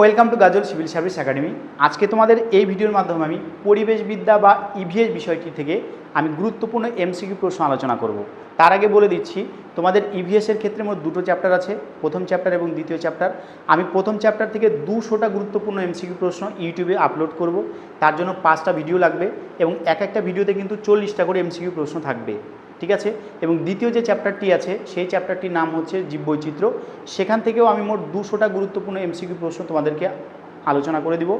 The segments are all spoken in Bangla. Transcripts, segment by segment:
Welcome to Gazal civil service academy. আজকে তোমাদের এই ভিডিওর মাধ্যমে আমি পরিবেশবিদ্যা বা ইভিএস বিষয়টি থেকে আমি গুরুত্বপূর্ণ এমসিকিউ প্রশ্ন আলোচনা করব। তার আগে বলে দিচ্ছি, তোমাদের ইভিএসের ক্ষেত্রে মোট দুটো চ্যাপ্টার আছে, প্রথম চ্যাপ্টার এবং দ্বিতীয় চ্যাপ্টার আমি প্রথম চ্যাপ্টার থেকে দুশোটা গুরুত্বপূর্ণ এমসিকিউ প্রশ্ন ইউটিউবে আপলোড করব। তার জন্য পাঁচটা ভিডিও লাগবে এবং এক একটা ভিডিওতে কিন্তু চল্লিশটা করে এমসিকিউ প্রশ্ন থাকবে। ঠিক আছে? এবং দ্বিতীয় যে চ্যাপ্টারটি আছে, সেই চ্যাপ্টারটির নাম হচ্ছে জীববৈচিত্র্য। সেখান থেকেও আমি মোট দুশোটা গুরুত্বপূর্ণ এমসিকিউ প্রশ্ন তোমাদেরকে আলোচনা করে দিব।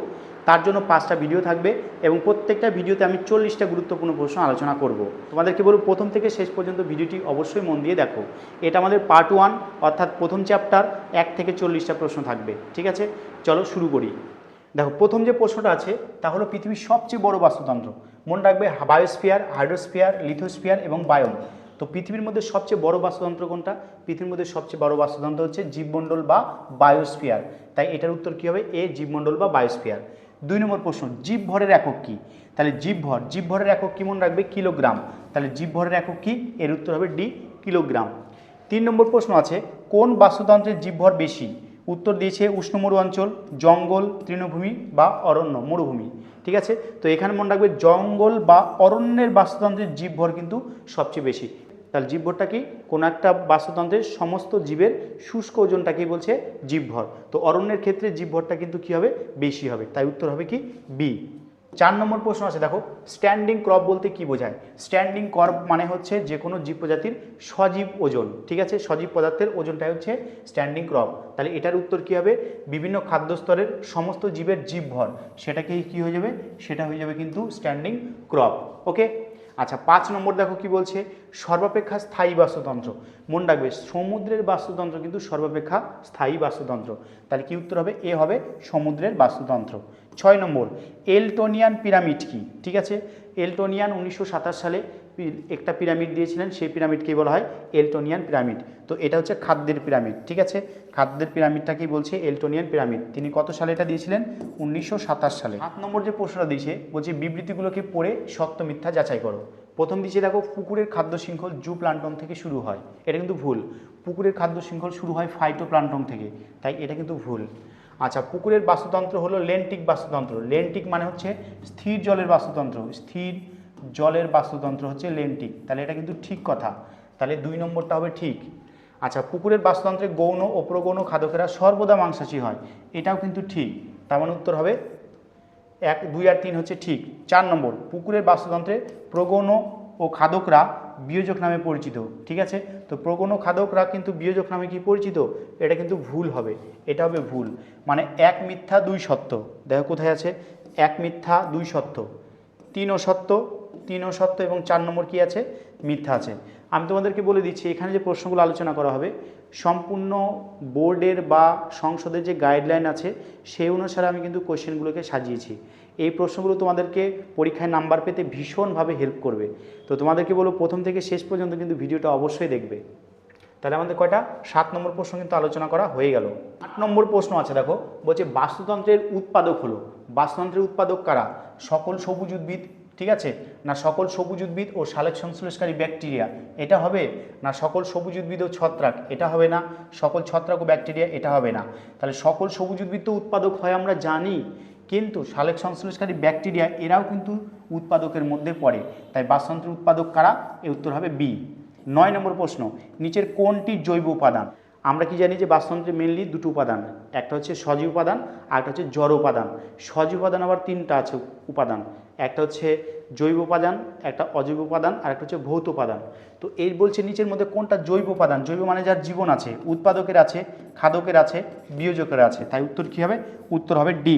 তার জন্য পাঁচটা ভিডিও থাকবে এবং প্রত্যেকটা ভিডিওতে আমি চল্লিশটা গুরুত্বপূর্ণ প্রশ্ন আলোচনা করব। তোমাদেরকে বলব, প্রথম থেকে শেষ পর্যন্ত ভিডিওটি অবশ্যই মন দিয়ে দেখো। এটা আমাদের পার্ট ওয়ান অর্থাৎ প্রথম চ্যাপ্টার এক থেকে চল্লিশটা প্রশ্ন থাকবে, ঠিক আছে? চলো শুরু করি। দেখো, প্রথম যে প্রশ্নটা আছে, তা হলো পৃথিবীর সবচেয়ে বড় বাস্তুতন্ত্র। মনে রাখবে বায়োস্ফিয়ার, হাইড্রোস্ফিয়ার, লিথোস্ফিয়ার এবং বায়ন। তো পৃথিবীর মধ্যে সবচেয়ে বড় বাস্তুতন্ত্র কোনটা? পৃথিবীর মধ্যে সবচেয়ে বড় বাস্তুতন্ত্র হচ্ছে জীবমণ্ডল বা বায়োস্ফিয়ার। তাই এটার উত্তর কী হবে? এ, জীবমণ্ডল বা বায়োস্ফিয়ার। দুই নম্বর প্রশ্ন জীব ভরের একক কী? তাহলে জীব ভর জীব ভরের একক কী মনে রাখবে? কিলোগ্রাম। তাহলে জীব ভরের একক কী? এর উত্তর হবে ডি, কিলোগ্রাম। তিন নম্বর প্রশ্ন আছে, কোন বাস্তুতন্ত্রের জীবভর বেশি? উত্তর দিয়েছে উষ্ণ মরু অঞ্চল, জঙ্গল, তৃণভূমি বা অরণ্য, মরুভূমি, ঠিক আছে? তো এখানে মনে রাখবে জঙ্গল বা অরণ্যের বাস্তুতন্ত্রের জীবভর কিন্তু সবচেয়ে বেশি। তাহলে জীবভরটা কি? কোনো একটা বাস্তুতন্ত্রের সমস্ত জীবের শুষ্ক ওজনটাকেই বলছে জীবভর। তো অরণ্যের ক্ষেত্রে জীবভরটা কিন্তু কি হবে? বেশি হবে। তাই উত্তর হবে কি? বি। চার নম্বর প্রশ্ন আছে, দেখো স্ট্যান্ডিং ক্রপ বলতে কি বোঝায়? স্ট্যান্ডিং ক্রপ মানে হচ্ছে যে কোনো জীব প্রজাতির সজীব ওজন, ঠিক আছে? সজীব পদার্থের ওজনটাই হচ্ছে স্ট্যান্ডিং ক্রপ তাহলে এটার উত্তর কী হবে? বিভিন্ন খাদ্যস্তরের সমস্ত জীবের জীবভর সেটাকে কি হয়ে যাবে? সেটা হয়ে যাবে কিন্তু স্ট্যান্ডিং ক্রপ ওকে আচ্ছা পাঁচ নম্বর দেখো কি বলছে? সর্বাপেক্ষা স্থায়ী বাস্তুতন্ত্র। মন রাখবে, সমুদ্রের বাস্তুতন্ত্র কিন্তু সর্বাপেক্ষা স্থায়ী বাস্তুতন্ত্র। তাহলে কি উত্তর হবে? এ হবে সমুদ্রের বাস্তুতন্ত্র। ছয় নম্বর, এলটোনিয়ান পিরামিড কি? ঠিক আছে? এলটোনিয়ান উনিশশো সাতাশ সালে একটা পিরামিড দিয়েছিলেন, সেই পিরামিডকেই বলা হয়? Eltonian pyramid. তো এটা হচ্ছে খাদ্যের পিরামিড, ঠিক আছে? খাদ্যের পিরামিডটাকেই বলছে? Eltonian pyramid. তিনি কত সালে এটা দিয়েছিলেন? উনিশশো সাতাশ সালে। সাত নম্বর যে প্রশ্নটা দিয়েছে, বলছে বিবৃতিগুলোকে পড়ে সত্য মিথ্যা যাচাই করো। প্রথম দিচ্ছে দেখো, পুকুরের খাদ্য শৃঙ্খল জু প্লান্টন থেকে শুরু হয়। এটা কিন্তু ভুল। পুকুরের খাদ্য শৃঙ্খল শুরু হয় ফাইটো প্লান্টন থেকে। তাই এটা কিন্তু ভুল। আচ্ছা পুকুরের বাস্তুতন্ত্র হলো লেন্টিক বাস্তুতন্ত্র। লেন্টিক মানে হচ্ছে স্থির জলের বাস্তুতন্ত্র। স্থির জলের বাস্তুতন্ত্র হচ্ছে লেন্টিক। তাহলে এটা কিন্তু ঠিক কথা। তাহলে দুই নম্বরটা হবে ঠিক। আচ্ছা পুকুরের বাস্তুতন্ত্রে গৌণ ও প্রগৌণ খাদকেরা সর্বদা মাংসাশী হয়। এটাও কিন্তু ঠিক। তার মানে উত্তর হবে এক, দুই আর তিন হচ্ছে ঠিক। চার নম্বর, পুকুরের বাস্তুতন্ত্রে প্রগৌণ ও খাদকরা বিয়োজক নামে পরিচিত। ঠিক আছে? তো প্রগৌণ খাদকরা কিন্তু বিয়োজক নামে কি পরিচিত? এটা কিন্তু ভুল হবে। এটা হবে ভুল। মানে এক মিথ্যা দুই সত্য। দেখো কোথায় আছে? এক মিথ্যা দুই সত্য। তিন ও তিন ও সত্য এবং চার নম্বর কি আছে? মিথ্যা আছে। আমি তোমাদেরকে বলে দিচ্ছি, এখানে যে প্রশ্নগুলো আলোচনা করা হবে, সম্পূর্ণ বোর্ডের বা সংসদের যে গাইডলাইন আছে, সেই অনুসারে আমি কিন্তু কোশ্চেনগুলোকে সাজিয়েছি। এই প্রশ্নগুলো তোমাদেরকে পরীক্ষায় নাম্বার পেতে ভীষণভাবে হেল্প করবে। তো তোমাদেরকে বলব, প্রথম থেকে শেষ পর্যন্ত কিন্তু ভিডিওটা অবশ্যই দেখবে। তাহলে আমাদের কয়টা? সাত নম্বর প্রশ্ন কিন্তু আলোচনা করা হয়ে গেল। আট নম্বর প্রশ্ন আছে, দেখো, বলছে বাস্তুতন্ত্রের উৎপাদক হলো। বাস্তুতন্ত্রের উৎপাদক কারা? সকল সবুজ উদ্ভিদ ঠিক আছে? না সকল সবুজ উদ্ভিদ ও সালেক সংশ্লেষকারী ব্যাকটেরিয়া, এটা হবে? না সকল সবুজ উদ্ভিদ ও ছত্রাক, এটা হবে না? সকল ছত্রাক ও ব্যাকটেরিয়া, এটা হবে না। তাহলে সকল সবুজ উদ্ভিদ তো উৎপাদক হয়, আমরা জানি। কিন্তু সালেক সংশ্লেষকারী ব্যাকটেরিয়া, এরাও কিন্তু উৎপাদকের মধ্যে পড়ে। তাই বাস্তুতন্ত্রের উৎপাদক কারা? এর উত্তর হবে বি। নয় নম্বর প্রশ্ন, নিচের কোনটি জৈব উপাদান? আমরা কি জানি যে বাস্তুতন্ত্রে মেনলি দুটো উপাদান, একটা হচ্ছে সজীব উপাদান আর একটা হচ্ছে জড় উপাদান। সজীব উপাদান আবার তিনটা আছে উপাদান। একটা হচ্ছে জৈব উপাদান, একটা অজৈব উপাদান, আর একটা হচ্ছে ভৌত উপাদান। তো এই বলছে নিচের মধ্যে কোনটা জৈব উপাদান? জৈব মানে যার জীবন আছে, উৎপাদকের আছে, খাদকের আছে, বিয়োজকের আছে। তাই উত্তর কী হবে? উত্তর হবে ডি।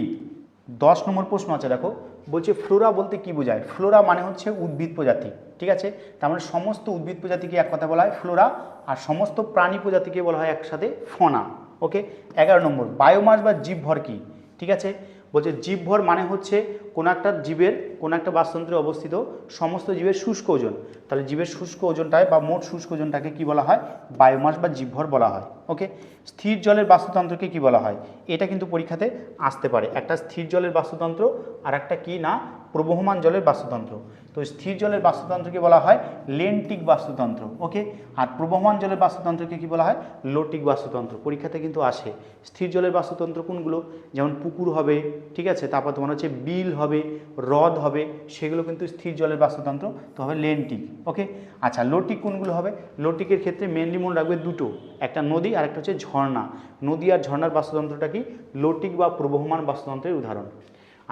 দশ নম্বর প্রশ্ন আছে, দেখো। বলছে ফ্লোরা বলতে কি বোঝায়? ফ্লোরা মানে হচ্ছে উদ্ভিদ প্রজাতি, ঠিক আছে? তার মানে সমস্ত উদ্ভিদ প্রজাতিকে এক কথা বলা হয় ফ্লোরা, আর সমস্ত প্রাণী প্রজাতিকে বলা হয় একসাথে ফনা। ওকে? এগারো নম্বর, বায়োমাস বা জীবভর কি? ঠিক আছে? বলছে জীবভর মানে হচ্ছে কোনো একটা জীবের, কোনো একটা বাস্তুতন্ত্রে অবস্থিত সমস্ত জীবের শুষ্ক ওজন। তাহলে জীবের শুষ্ক ওজনটায় বা মোট শুষ্ক ওজনটাকে কি বলা হয়? বায়োমাস বা জীবভর বলা হয়। ওকে স্থির জলের বাস্তুতন্ত্রকে কি বলা হয়? এটা কিন্তু পরীক্ষাতে আসতে পারে। একটা স্থির জলের বাস্তুতন্ত্র আর একটা কি না? প্রবহমান জলের বাস্তুতন্ত্র। তো স্থির জলের বাস্তুতন্ত্রকে বলা হয় লেন্টিক বাস্তুতন্ত্র, ওকে? আর প্রবহমান জলের বাস্তুতন্ত্রকে কি বলা হয়? লোটিক বাস্তুতন্ত্র। পরীক্ষাতে কিন্তু আসে। স্থির জলের বাস্তুতন্ত্র কোনগুলো? যেমন পুকুর হবে, ঠিক আছে? তারপর তোমার হচ্ছে বিল হবে, হ্রদ হবে, সেগুলো কিন্তু স্থির জলের বাস্তুতন্ত্র। তো হবে লেন্টিক, ওকে? আচ্ছা লোটিক কোনগুলো হবে? লোটিকের ক্ষেত্রে মেনলি মনে রাখবে দুটো। একটা নদী আর একটা হচ্ছে ঝর্ণা। নদী আর ঝর্ণার বাস্তুতন্ত্রটা কি? লোটিক বা প্রবহমান বাস্তুতন্ত্রের উদাহরণ।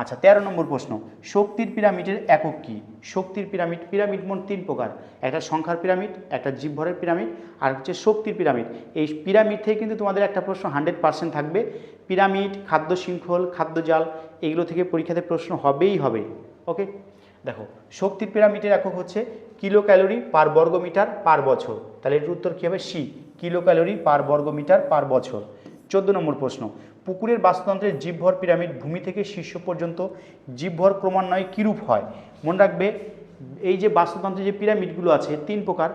আচ্ছা তেরো নম্বর প্রশ্ন, শক্তির পিরামিডের একক কি? শক্তির পিরামিড পিরামিড মোট তিন প্রকার। একটা সংখ্যার পিরামিড, একটা জীবভরের পিরামিড, আর হচ্ছে শক্তির পিরামিড। এই পিরামিড থেকে কিন্তু তোমাদের একটা প্রশ্ন হান্ড্রেড পার্সেন্ট থাকবে। পিরামিড, খাদ্য শৃঙ্খল খাদ্যজাল এগুলো থেকে পরীক্ষাতে প্রশ্ন হবেই হবে। ওকে? দেখো, শক্তির পিরামিডের একক হচ্ছে কিলো ক্যালোরি পার বর্গমিটার পার বছর। তাহলে এর উত্তর কী হবে? সি কিলো ক্যালোরি পার বর্গমিটার পার বছর। চোদ্দ নম্বর প্রশ্ন, পুকুরের বাস্তুতন্ত্রের জীবভর পিরামিড ভূমি থেকে শীর্ষ পর্যন্ত জীবভর ক্রমান্বয়ে কীরূপ হয়? মনে রাখবে, এই যে বাস্তুতন্ত্রের যে পিরামিডগুলো আছে, তিন প্রকার।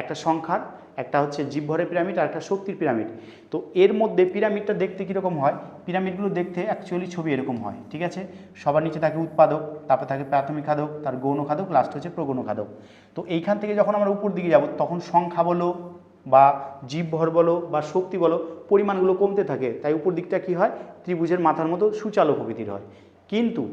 একটা সংখ্যার, একটা হচ্ছে জীবভরের পিরামিড, আর একটা শক্তির পিরামিড। তো এর মধ্যে পিরামিডটা দেখতে কীরকম হয়? পিরামিডগুলো দেখতে অ্যাকচুয়ালি ছবি এরকম হয়, ঠিক আছে? সবার নিচে থাকে উৎপাদক, তারপর থাকে প্রাথমিক খাদক, তার গৌণ খাদক লাস্ট হচ্ছে প্রগৌণ খাদক। তো এইখান থেকে যখন আমরা উপর দিকে যাব, তখন সংখ্যা বলো বা জীবভর বলো বা শক্তি বলো, পরিমাণগুলো কমতে থাকে। তাই উপর দিকটা কি হয়? ত্রিভুজের মাথার মতো সুচালো প্রকৃতির হয়। কিন্তু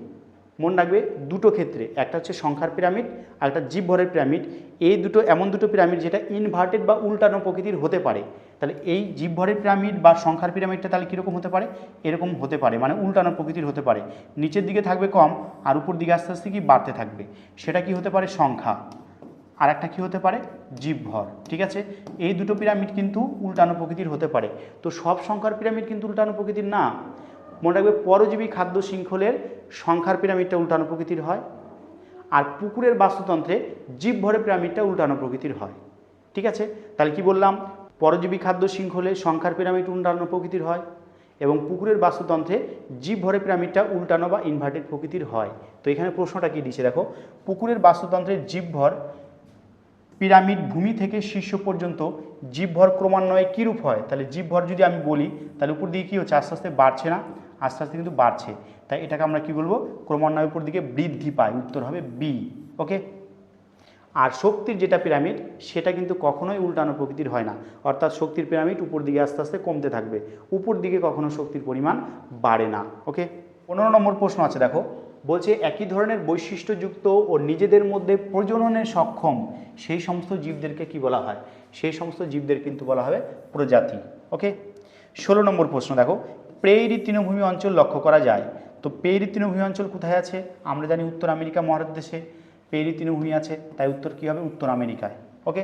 মনে রাখবে দুটো ক্ষেত্রে, একটা হচ্ছে সংখ্যার পিরামিড আর একটা জীবভরের পিরামিড। এই দুটো, এমন দুটো পিরামিড যেটা ইনভার্টেড বা উল্টানো প্রকৃতির হতে পারে। তাহলে এই জীবভরের পিরামিড বা সংখ্যার পিরামিডটা তাহলে কীরকম হতে পারে? এরকম হতে পারে মানে উল্টানো প্রকৃতির হতে পারে। নিচের দিকে থাকবে কম আর উপর দিকে আস্তে আস্তে কি বাড়তে থাকবে? সেটা কি হতে পারে? সংখ্যা। আর একটা কী হতে পারে? জীবভর, ঠিক আছে? এই দুটো পিরামিড কিন্তু উল্টানো প্রকৃতির হতে পারে। তো সব সংখ্যার পিরামিড কিন্তু উল্টানো প্রকৃতির না। মনে রাখবে পরজীবী খাদ্য শৃঙ্খলের সংখ্যার পিরামিডটা উল্টানো প্রকৃতির হয়, আর পুকুরের বাস্তুতন্ত্রে জীবভরের পিরামিডটা উল্টানো প্রকৃতির হয়, ঠিক আছে? তাহলে কি বললাম? পরজীবী খাদ্য শৃঙ্খলে সংখ্যার পিরামিড উল্টানো প্রকৃতির হয় এবং পুকুরের বাস্তুতন্ত্রে জীব জীবভরের পিরামিডটা উল্টানো বা ইনভার্টেড প্রকৃতির হয়। তো এখানে প্রশ্নটা কি দিচ্ছে? দেখো, পুকুরের বাস্তুতন্ত্রের জীবভর পিরামিড ভূমি থেকে শীর্ষ পর্যন্ত জীবভর ক্রমান্বয়ে কীরূপ হয়? তাহলে জীবভর যদি আমি বলি, তাহলে উপর দিকে কী হচ্ছে? আস্তে আস্তে বাড়ছে না? আস্তে আস্তে কিন্তু বাড়ছে। তাই এটাকে আমরা কি বলব? ক্রমান্বয়ে উপর দিকে বৃদ্ধি পায়। উত্তর হবে বি ওকে আর শক্তির যেটা পিরামিড, সেটা কিন্তু কখনোই উল্টানো প্রকৃতির হয় না। অর্থাৎ শক্তির পিরামিড উপর দিকে আস্তে আস্তে কমতে থাকবে। উপর দিকে কখনো শক্তির পরিমাণ বাড়ে না ওকে পনেরো নম্বর প্রশ্ন আছে, দেখো। বলছে একই ধরনের বৈশিষ্ট্যযুক্ত ও নিজেদের মধ্যে প্রজননে সক্ষম সেই সমস্ত জীবদেরকে কি বলা হয়? সেই সমস্ত জীবদের কিন্তু বলা হবে প্রজাতি। ওকে ষোলো নম্বর প্রশ্ন দেখো। প্রেইরি তৃণভূমি অঞ্চল লক্ষ্য করা যায়। তো পেইরি তৃণভূমি অঞ্চল কোথায় আছে? আমরা জানি উত্তর আমেরিকা মহাদেশে পেইরি তৃণভূমি আছে, তাই উত্তর কী হবে? উত্তর আমেরিকায়। ওকে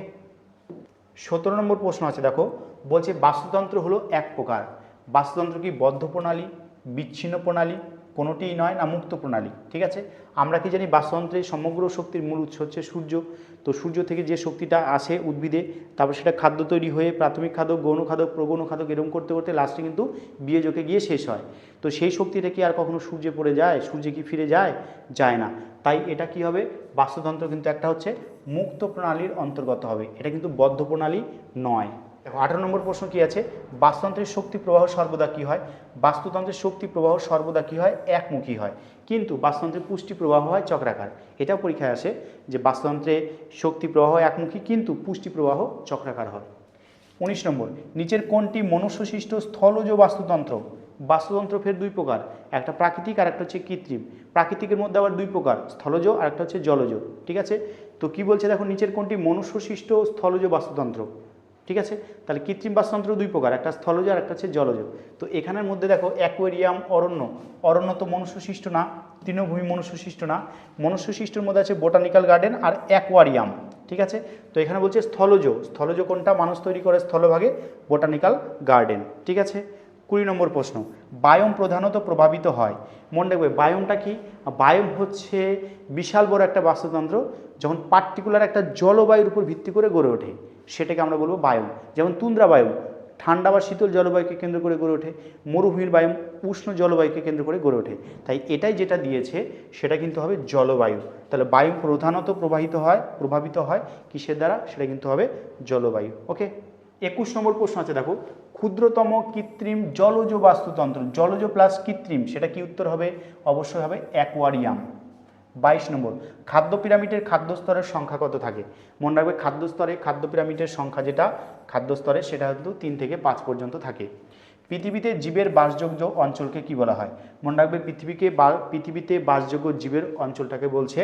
সতেরো নম্বর প্রশ্ন আছে দেখো। বলছে বাস্তুতন্ত্র হলো এক প্রকার। বাস্তুতন্ত্র কি বদ্ধ প্রণালী বিচ্ছিন্ন প্রণালী কোনোটিই নয় না মুক্ত প্রণালী, ঠিক আছে? আমরা কি জানি বাস্তুতন্ত্রের সমগ্র শক্তির মূল উৎস হচ্ছে সূর্য। তো সূর্য থেকে যে শক্তিটা আসে উদ্ভিদে, তারপর সেটা খাদ্য তৈরি হয়ে প্রাথমিক খাদক গৌণ খাদক প্রগৌণ খাদক এরকম করতে করতে লাস্টে কিন্তু বিয়োজকে গিয়ে শেষ হয়। তো সেই শক্তিটা কি আর কখনো সূর্যে পড়ে যায়? সূর্যে কি ফিরে যায়? যায় না। তাই এটা কি হবে? বাস্তুতন্ত্র কিন্তু একটা হচ্ছে মুক্ত প্রণালীর অন্তর্গত হবে। এটা কিন্তু বদ্ধ প্রণালী নয়। দেখো, আঠারো নম্বর প্রশ্ন কি আছে? বাস্তুতন্ত্রের শক্তি প্রবাহ সর্বদা কি হয়? বাস্তুতন্ত্রের শক্তি প্রবাহ সর্বদা কি হয়? একমুখী হয়। কিন্তু বাস্তুতন্ত্রের পুষ্টি প্রবাহ হয় চক্রাকার। এটাও পরীক্ষায় আসে যে বাস্তুতন্ত্রে শক্তি প্রবাহ একমুখী, কিন্তু পুষ্টি প্রবাহ চক্রাকার হয়। উনিশ নম্বর, নিচের কোনটি মনুষ্যসৃষ্ট স্থলজ বাস্তুতন্ত্র? বাস্তুতন্ত্র ফের দুই প্রকার। একটা প্রাকৃতিক, আর একটা হচ্ছে কৃত্রিম। প্রাকৃতিকের মধ্যে আবার দুই প্রকার, স্থলজ আর একটা হচ্ছে জলজ। ঠিক আছে? তো কি বলছে দেখো, নিচের কোনটি মনুষ্যসৃষ্ট স্থলজ বাস্তুতন্ত্র? ঠিক আছে? তাহলে কৃত্রিম বাস্তুতন্ত্র দুই প্রকার, একটা স্থলজ আর একটা হচ্ছে জলজ। তো এখানের মধ্যে দেখো অ্যাকোয়ারিয়াম, অরণ্য। অরণ্য তো মনুষ্যসৃষ্ট না, তৃণভূমি মনুষ্যসৃষ্ট না। মনুষ্যসৃষ্টর মধ্যে আছে বোটানিক্যাল গার্ডেন আর অ্যাকোয়ারিয়াম, ঠিক আছে? তো এখানে বলছে স্থলজ। স্থলজ কোনটা? মানুষ তৈরি করে স্থলভাগে বোটানিক্যাল গার্ডেন, ঠিক আছে? কুড়ি নম্বর প্রশ্ন, বায়ম প্রধানত প্রভাবিত হয়। মনে রাখবে, বায়মটা কি? বায়ম হচ্ছে বিশাল বড় একটা বাস্তুতন্ত্র, যখন পার্টিকুলার একটা জলবায়ুর উপর ভিত্তি করে গড়ে ওঠে। সেটাকে আমরা বলব বায়ু। যেমন তুন্দ্রা বায়ু, ঠান্ডা বা শীতল জলবায়ুকে কেন্দ্র করে গড়ে ওঠে। মরুভূমির বায়ু, উষ্ণ জলবায়ুকে কেন্দ্র করে গড়ে ওঠে। তাই এটাই যেটা দিয়েছে, সেটা কিন্তু হবে জলবায়ু। তাহলে বায়ু প্রধানত প্রবাহিত হয়, প্রভাবিত হয় কিসের দ্বারা? সেটা কিন্তু হবে জলবায়ু। ওকে? একুশ নম্বর প্রশ্ন আছে, দেখো। ক্ষুদ্রতম কৃত্রিম জলজ বাস্তুতন্ত্র, জলজ প্লাস কৃত্রিম, সেটা কি উত্তর হবে? অবশ্যই হবে অ্যাকোয়ারিয়াম। বাইশ নম্বর, খাদ্য পিরামিডের খাদ্যস্তরের সংখ্যা কত থাকে? মনে রাখবে খাদ্যস্তরে খাদ্য পিরামিডের সংখ্যা যেটা খাদ্যস্তরে সেটা কিন্তু তিন থেকে পাঁচ পর্যন্ত থাকে। পৃথিবীতে জীবের বাসযোগ্য অঞ্চলকে কি বলা হয়? মনে রাখবে পৃথিবীকে বা, পৃথিবীতে বাসযোগ্য জীবের অঞ্চলটাকে বলছে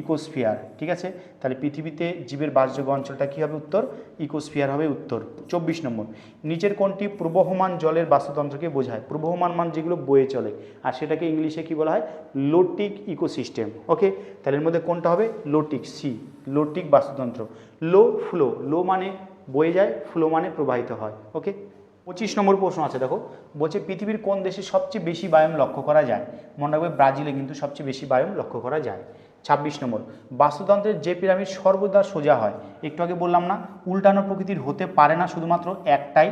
ইকোস্ফিয়ার, ঠিক আছে? তাহলে পৃথিবীতে জীবের বাসযোগ্য অঞ্চলটা কী হবে উত্তর? ইকোস্ফিয়ার হবে উত্তর। চব্বিশ নম্বর, নিচের কোনটি প্রবহমান জলের বাস্তুতন্ত্রকে বোঝায়? প্রবহমান মান যেগুলো বয়ে চলে, আর সেটাকে ইংলিশে কি বলা হয়? Lotic ecosystem, okay? তাহলে এর মধ্যে কোনটা হবে? লোটিক, সি, লোটিক বাস্তুতন্ত্র। লো, ফ্লো, লো মানে বয়ে যায়, ফ্লো মানে প্রবাহিত হয়, ওকে? পঁচিশ নম্বর প্রশ্ন আছে, দেখো। বলছে, পৃথিবীর কোন দেশে সবচেয়ে বেশি বায়ুম লক্ষ্য করা যায়? মনে রাখবে, ব্রাজিলে কিন্তু সবচেয়ে বেশি বায়ুম লক্ষ্য করা যায়। ছাব্বিশ নম্বর, বাস্তুতন্ত্রের যে পিরামিড সর্বদা সোজা হয়। একটু আগে বললাম না, উল্টানো প্রকৃতির হতে পারে না শুধুমাত্র একটাই,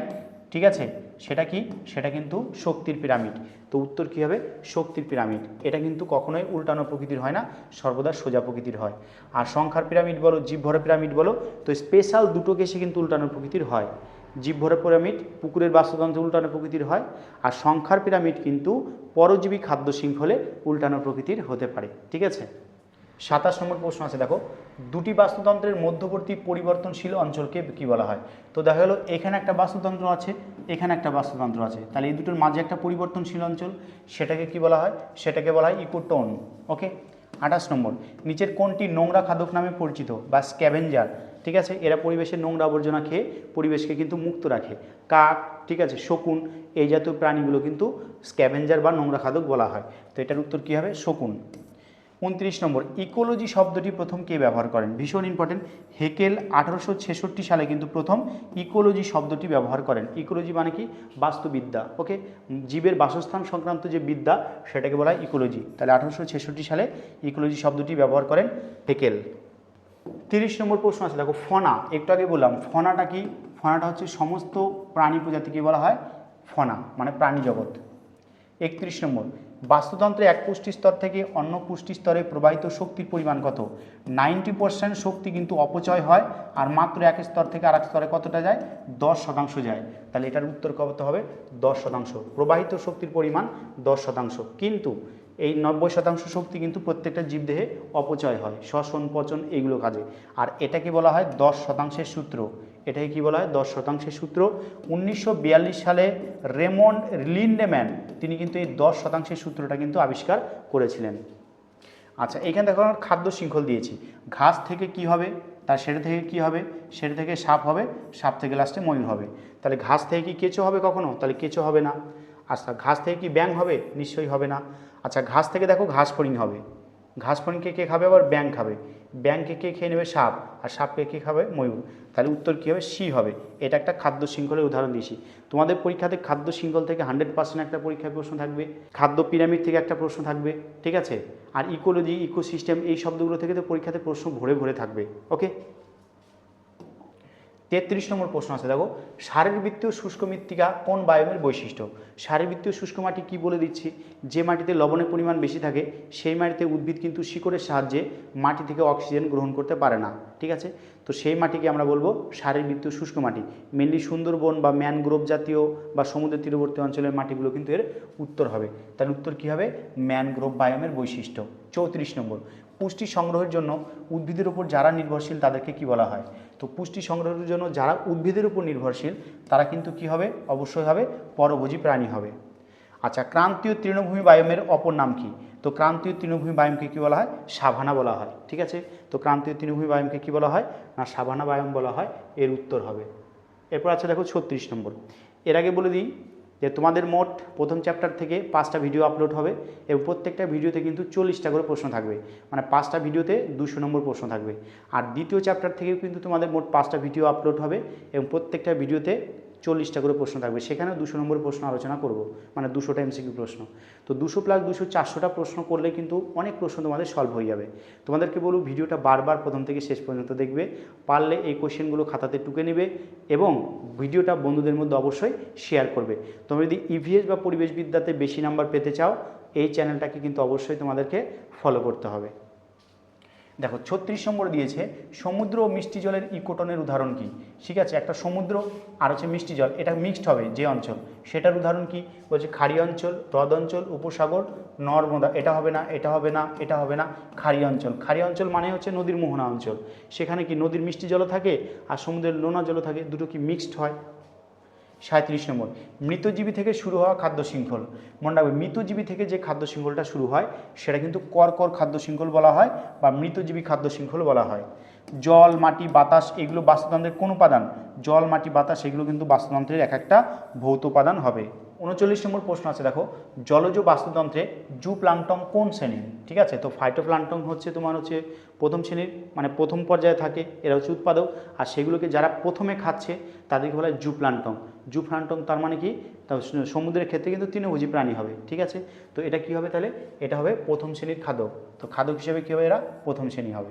ঠিক আছে? সেটা কি? সেটা কিন্তু শক্তির পিরামিড। তো উত্তর কী হবে? শক্তির পিরামিড। এটা কিন্তু কখনোই উল্টানো প্রকৃতির হয় না, সর্বদা সোজা প্রকৃতির হয়। আর সংখ্যার পিরামিড বলো, জীবভরা পিরামিড বলো, তো স্পেশাল দুটো কেসে কিন্তু উল্টানো প্রকৃতির হয়। জীবভরা পিরামিড, পুকুরের বাস্তুতন্ত্র উল্টানো প্রকৃতির হয়, আর সংখ্যার পিরামিড কিন্তু পরজীবী খাদ্য শৃঙ্খলে উল্টানো প্রকৃতির হতে পারে। ঠিক আছে? সাতাশ নম্বর প্রশ্ন আছে, দেখো। দুটি বাস্তুতন্ত্রের মধ্যবর্তী পরিবর্তনশীল অঞ্চলকে কি বলা হয়? তো দেখা গেলো, এখানে একটা বাস্তুতন্ত্র আছে, এখানে একটা বাস্তুতন্ত্র আছে। তাহলে এই দুটোর মাঝে একটা পরিবর্তনশীল অঞ্চল, সেটাকে কি বলা হয়? সেটাকে বলা হয় ইকোটোন, ওকে? আঠাশ নম্বর, নিচের কোনটি নোংরা খাদক নামে পরিচিত বা স্ক্যাভেঞ্জার? ঠিক আছে? এরা পরিবেশের নোংরা আবর্জনা খেয়ে পরিবেশকে কিন্তু মুক্ত রাখে। কাক, ঠিক আছে? শকুন, এই জাতীয় প্রাণীগুলো কিন্তু স্ক্যাভেঞ্জার বা নোংরা খাদক বলা হয়। তো এটার উত্তর কী হবে? শকুন। উনত্রিশ নম্বর, ইকোলজি শব্দটি প্রথম কে ব্যবহার করেন? ভীষণ ইম্পর্টেন্ট হেকেল আঠারোশো ছেষট্টি সালে কিন্তু প্রথম ইকোলজি শব্দটি ব্যবহার করেন। ইকোলজি মানে কি? বাস্তুবিদ্যা, ওকে? জীবের বাসস্থান সংক্রান্ত যে বিদ্যা, সেটাকে বলা হয় ইকোলজি। তাহলে আঠারোশো ছেষট্টি সালে ইকোলজি শব্দটি ব্যবহার করেন হেকেল। তিরিশ নম্বর প্রশ্ন আছে, দেখো ফনা, একটু আগে বললাম, ফনাটা কি? ফনাটা হচ্ছে সমস্ত প্রাণী প্রজাতিকে বলা হয়? ফনা মানে প্রাণী জগৎ। একত্রিশ নম্বর, বাস্তুতন্ত্রে এক পুষ্টি স্তর থেকে অন্য পুষ্টি স্তরে প্রবাহিত শক্তির পরিমাণ কত? নাইনটি পার্সেন্ট শক্তি কিন্তু অপচয় হয়, আর মাত্র এক স্তর থেকে আরেক স্তরে কতটা যায়? দশ শতাংশ যায়। তাহলে এটার উত্তর কত হবে? দশ শতাংশ। প্রবাহিত শক্তির পরিমাণ দশ শতাংশ। কিন্তু এই নব্বই শতাংশ শক্তি কিন্তু প্রত্যেকটা জীবদেহে অপচয় হয়, শ্বসন, পচন এইগুলো কাজে। আর এটাকে বলা হয় দশ শতাংশের সূত্র। এটাকে কি বলা হয়? দশ শতাংশের সূত্র। উনিশশো বিয়াল্লিশ সালে রেমন্ড লিন্ডেম্যান, তিনি কিন্তু এই দশ শতাংশের সূত্রটা কিন্তু আবিষ্কার করেছিলেন। আচ্ছা এখানে দেখো খাদ্য শৃঙ্খল দিয়েছি। ঘাস থেকে কি হবে? তার সেটা থেকে কি হবে? সেটা থেকে সাপ হবে। সাপ থেকে লাস্টে ময়ূর হবে। তাহলে ঘাস থেকে কি কেঁচো হবে কখনো? তাহলে কেঁচো হবে না। আচ্ছা ঘাস থেকে কি ব্যাং হবে? নিশ্চয়ই হবে না। আচ্ছা ঘাস থেকে দেখো ঘাস ফড়িং হবে। ঘাস ফড়িংকে কে খাবে? আবার ব্যাং খাবে। ব্যাংকে কে খেয়ে নেবে? সাপ। আর সাপকে কে খাবে? ময়ূর। তাহলে উত্তর কী হবে? সি হবে। এটা একটা খাদ্য শৃঙ্খলের উদাহরণ দিয়েছি। তোমাদের পরীক্ষাতে খাদ্য শৃঙ্খল থেকে হান্ড্রেড পার্সেন্ট একটা পরীক্ষায় প্রশ্ন থাকবে। খাদ্য পিরামিড থেকে একটা প্রশ্ন থাকবে। ঠিক আছে? আর ইকোলজি ইকোসিস্টেম এই শব্দগুলো থেকে তো পরীক্ষাতে প্রশ্ন ভরে ভরে থাকবে। ওকে তেত্রিশ নম্বর প্রশ্ন আছে, দেখো শারীরবৃত্তীয় শুষ্ক মৃত্তিকা কোন বায়ুমের বৈশিষ্ট্য? শারীরবৃত্তীয় শুষ্ক মাটি কি বলে দিচ্ছি? যে মাটিতে লবণের পরিমাণ বেশি থাকে, সেই মাটিতে উদ্ভিদ কিন্তু শিকড়ের সাহায্যে মাটি থেকে অক্সিজেন গ্রহণ করতে পারে না, ঠিক আছে? তো সেই মাটিকে আমরা বলব শারীরবৃত্তীয় শুষ্ক মাটি। মেনলি সুন্দরবন বা ম্যানগ্রোভ জাতীয় বা সমুদ্রের তীরবর্তী অঞ্চলের মাটিগুলো কিন্তু এর উত্তর হবে। তার উত্তর কী হবে? ম্যানগ্রোভ বায়োমের বৈশিষ্ট্য। চৌত্রিশ নম্বর পুষ্টি সংগ্রহের জন্য উদ্ভিদের উপর যারা নির্ভরশীল, তাদেরকে কি বলা হয়? তো পুষ্টি সংগ্রহের জন্য যারা উদ্ভিদের উপর নির্ভরশীল, তারা কিন্তু কি হবে? অবশ্যই হবে পরভোজী প্রাণী হবে। আচ্ছা ক্রান্তীয় তৃণভূমি বায়মের অপর নাম কি? তো ক্রান্তীয় তৃণভূমি বায়মকে কী বলা হয়? সাভানা বলা হয়, ঠিক আছে? তো ক্রান্তীয় তৃণভূমি বায়মকে কী বলা হয়? না, সাভানা বায়ম বলা হয়, এর উত্তর হবে। এরপর আছে দেখো ছত্রিশ নম্বর। এর আগে বলে দিই যে তোমাদের মোট প্রথম চ্যাপ্টার থেকে পাঁচটা ভিডিও আপলোড হবে এবং প্রত্যেকটা ভিডিওতে কিন্তু চল্লিশটা করে প্রশ্ন থাকবে। মানে পাঁচটা ভিডিওতে দুশো নম্বর প্রশ্ন থাকবে। আর দ্বিতীয় চ্যাপ্টার থেকেও কিন্তু তোমাদের মোট পাঁচটা ভিডিও আপলোড হবে এবং প্রত্যেকটা ভিডিওতে চল্লিশটা করে প্রশ্ন থাকবে। সেখানে দুশো নম্বরের প্রশ্ন আলোচনা করব মানে দুশোটা এমসিকিউ প্রশ্ন। তো দুশো প্লাস দুশো চারশোটা প্রশ্ন করলে কিন্তু অনেক প্রশ্ন তোমাদের সলভ হয়ে যাবে। তোমাদেরকে বলব ভিডিওটা বারবার প্রথম থেকে শেষ পর্যন্ত দেখবে, পারলে এই কোশ্চেনগুলো খাতাতে টুকে নেবে এবং ভিডিওটা বন্ধুদের মধ্যে অবশ্যই শেয়ার করবে। তোমরা যদি ইভিএস বা পরিবেশবিদ্যাতে বেশি নাম্বার পেতে চাও, এই চ্যানেলটাকে কিন্তু অবশ্যই তোমাদেরকে ফলো করতে হবে। দেখো, ছত্রিশ নম্বর দিয়েছে, সমুদ্র ও মিষ্টি জলের ইকোটনের উদাহরণ কি? ঠিক আছে, একটা সমুদ্র আর হচ্ছে মিষ্টি জল, এটা মিক্সড হবে যে অঞ্চল। সেটার উদাহরণ কি? বলছে খাড়ি অঞ্চল, হ্রদ অঞ্চল, উপসাগর, নর্মদা, এটা হবে না, এটা হবে না, এটা হবে না, খাড়ি অঞ্চল। খাড়ি অঞ্চল মানে হচ্ছে নদীর মোহনা অঞ্চল। সেখানে কি নদীর মিষ্টি জলও থাকে আর সমুদ্রের নোনা জলও থাকে, দুটো কি মিক্সড হয়? সাঁত্রিশ নম্বর। মৃতজীবী থেকে শুরু হওয়া খাদ্য শৃঙ্খল। মনে রাখবে মৃতজীবী থেকে যে খাদ্য শৃঙ্খলটা শুরু হয়, সেটা কিন্তু কর্কর খাদ্য শৃঙ্খল বলা হয় বা মৃতজীবী খাদ্য শৃঙ্খল বলা হয়। জল, মাটি, বাতাস, এগুলো বাস্তুতন্ত্রের কোন উপাদান। জল, মাটি, বাতাস, এগুলো কিন্তু বাস্তুতন্ত্রের এক একটা ভৌত উপাদান হবে। উনচল্লিশ নম্বর প্রশ্ন আছে, দেখো, জলজ বাস্তুতন্ত্রে জু প্লাংটন কোন শ্রেণির? ঠিক আছে? তো ফাইটোপ্লাংটন হচ্ছে তোমার হচ্ছে প্রথম শ্রেণির মানে প্রথম পর্যায়ে থাকে, এরা হচ্ছে উৎপাদক। আর সেগুলোকে যারা প্রথমে খাচ্ছে, তাদেরকে বলা হয় জু প্লাংটন জু প্লাংটন তার মানে কি? সমুদ্রের ক্ষেত্রে কিন্তু তৃণভোজী প্রাণী হবে, ঠিক আছে? তো এটা কি হবে তাহলে? এটা হবে প্রথম শ্রেণির খাদক। তো খাদক হিসেবে কী হবে এরা? প্রথম শ্রেণি হবে।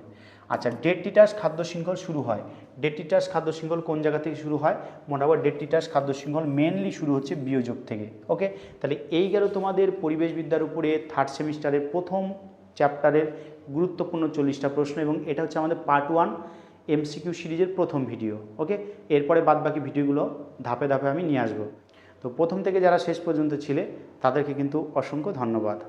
আচ্ছা ডেড টিটাস খাদ্য শৃঙ্খল শুরু হয়। ডেড টিটাস খাদ্য শৃঙ্খল কোন জায়গা থেকে শুরু হয়? মোটামুটি ডেড টিটাস খাদ্য শৃঙ্খল মেনলি শুরু হচ্ছে বিয়োজক থেকে ওকে তাহলে এই গেল তোমাদের পরিবেশবিদ্যার উপরে থার্ড সেমিস্টারের প্রথম চ্যাপ্টারের গুরুত্বপূর্ণ চল্লিশটা প্রশ্ন এবং এটা হচ্ছে আমাদের পার্ট ওয়ান এমসিকিউ সিরিজের প্রথম ভিডিও, ওকে? এরপরে বাদবাকি ভিডিওগুলো ধাপে ধাপে আমি নিয়ে আসব। তো প্রথম থেকে যারা শেষ পর্যন্ত ছিলে, তাদেরকে কিন্তু অসংখ্য ধন্যবাদ।